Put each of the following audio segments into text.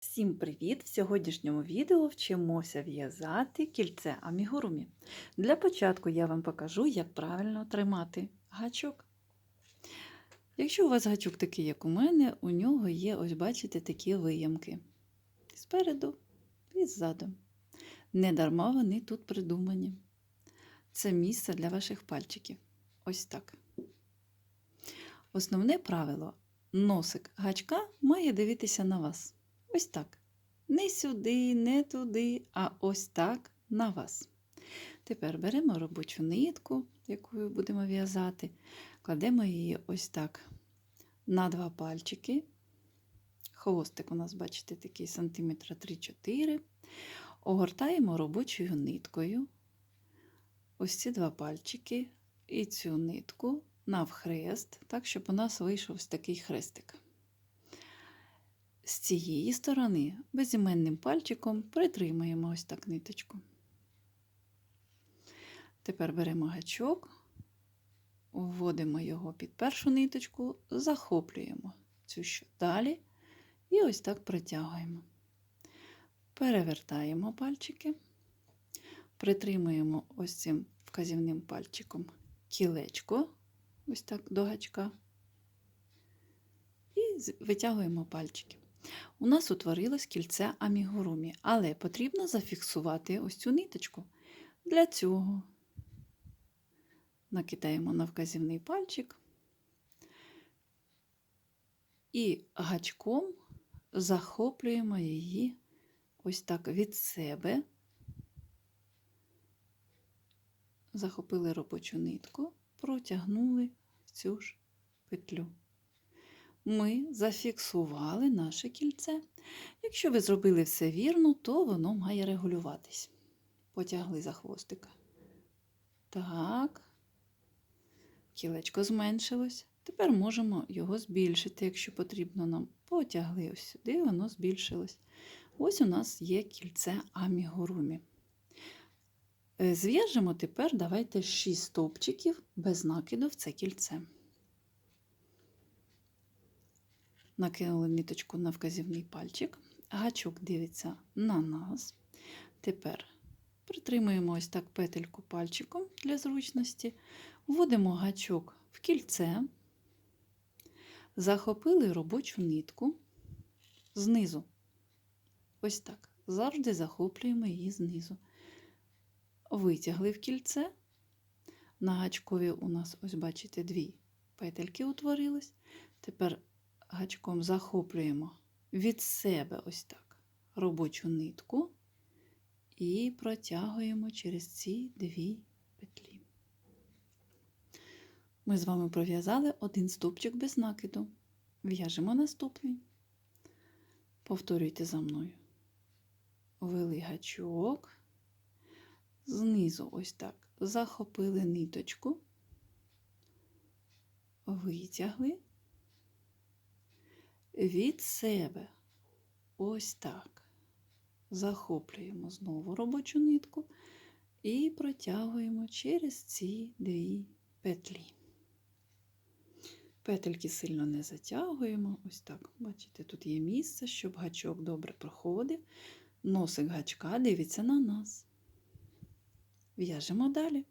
Всім привіт! В сьогоднішньому відео вчимося в'язати кільце амігурумі. Для початку я вам покажу, як правильно тримати гачок. Якщо у вас гачок такий, як у мене, у нього є, ось бачите, такі виямки. Спереду і ззаду. Недарма вони тут придумані. Це місце для ваших пальчиків. Ось так. Основне правило: носик гачка має дивитися на вас. Ось так. Не сюди, не туди, а ось так на вас. Тепер беремо робочу нитку, якою будемо в'язати, кладемо її ось так на два пальчики. Хвостик у нас, бачите, такий сантиметра 3-4. Огортаємо робочою ниткою. Ось ці два пальчики і цю нитку навхрест, так, щоб у нас вийшов ось такий хрестик. З цієї сторони безіменним пальчиком притримаємо ось так ниточку. Тепер беремо гачок, вводимо його під першу ниточку, захоплюємо цю що далі і ось так притягуємо. Перевертаємо пальчики, притримуємо ось цим вказівним пальчиком кілечко, ось так до гачка, і витягуємо пальчики. У нас утворилось кільце амігурумі, але потрібно зафіксувати ось цю ниточку. Для цього накидаємо на вказівний пальчик і гачком захоплюємо її ось так від себе. Захопили робочу нитку, протягнули цю ж петлю ми зафіксували наше кільце. Якщо ви зробили все вірно, то воно має регулюватись. Потягли за хвостика. Так, кілечко зменшилось. Тепер можемо його збільшити, якщо потрібно нам. Потягли ось сюди, воно збільшилось. Ось у нас є кільце амігурумі. Е, зв'яжемо тепер, давайте 6 стовпчиків без накиду в це кільце. Накинули ниточку на вказівний пальчик, гачок дивиться на нас. Тепер притримуємо ось так петельку пальчиком для зручності, вводимо гачок в кільце, захопили робочу нитку знизу. Ось так. Завжди захоплюємо її знизу. Витягли в кільце. На гачкові у нас, ось бачите, дві петельки утворились. Тепер гачком захоплюємо від себе ось так робочу нитку і протягуємо через ці дві петлі. Ми з вами пров'язали один стовпчик без накиду. В'яжемо наступний. Повторюйте за мною. Вели гачок, знизу ось так захопили ниточку, витягли від себе. Ось так. Захоплюємо знову робочу нитку і протягуємо через ці дві петлі. Петельки сильно не затягуємо. Ось так. Бачите, тут є місце, щоб гачок добре проходив. Носик гачка дивиться на нас. В'яжемо далі.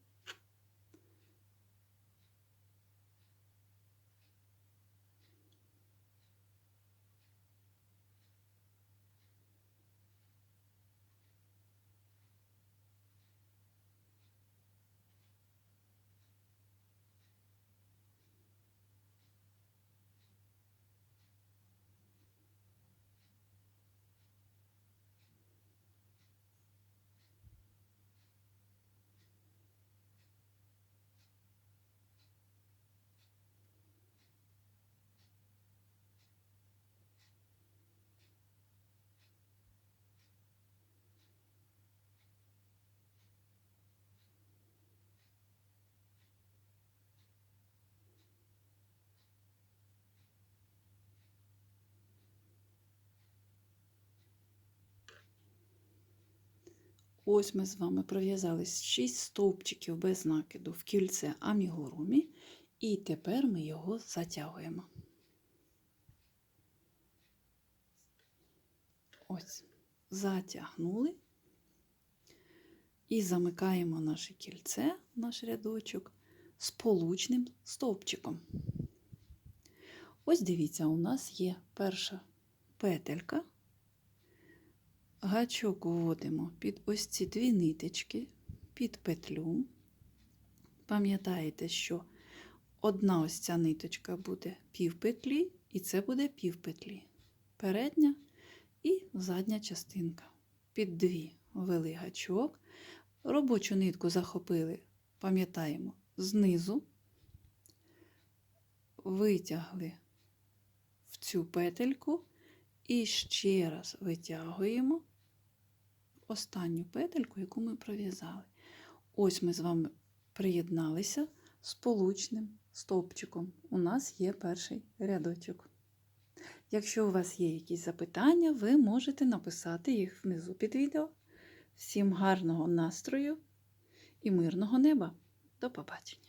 Ось ми з вами пров'язали 6 стовпчиків без накиду в кільце амігурумі, і тепер ми його затягуємо. Ось, затягнули і замикаємо наше кільце, наш рядочок, сполучним стовпчиком. Ось дивіться, у нас є перша петелька. Гачок вводимо під ось ці дві ниточки, під петлю. Пам'ятаєте, що одна ось ця ниточка буде півпетлі, і це буде півпетлі. Передня і задня частинка. Під дві ввели гачок. Робочу нитку захопили, пам'ятаємо, знизу, витягли в цю петельку і ще раз витягуємо останню петельку, яку ми пров'язали. Ось ми з вами приєдналися сполучним стовпчиком. У нас є перший рядочок. Якщо у вас є якісь запитання, ви можете написати їх внизу під відео. Всім гарного настрою і мирного неба. До побачення!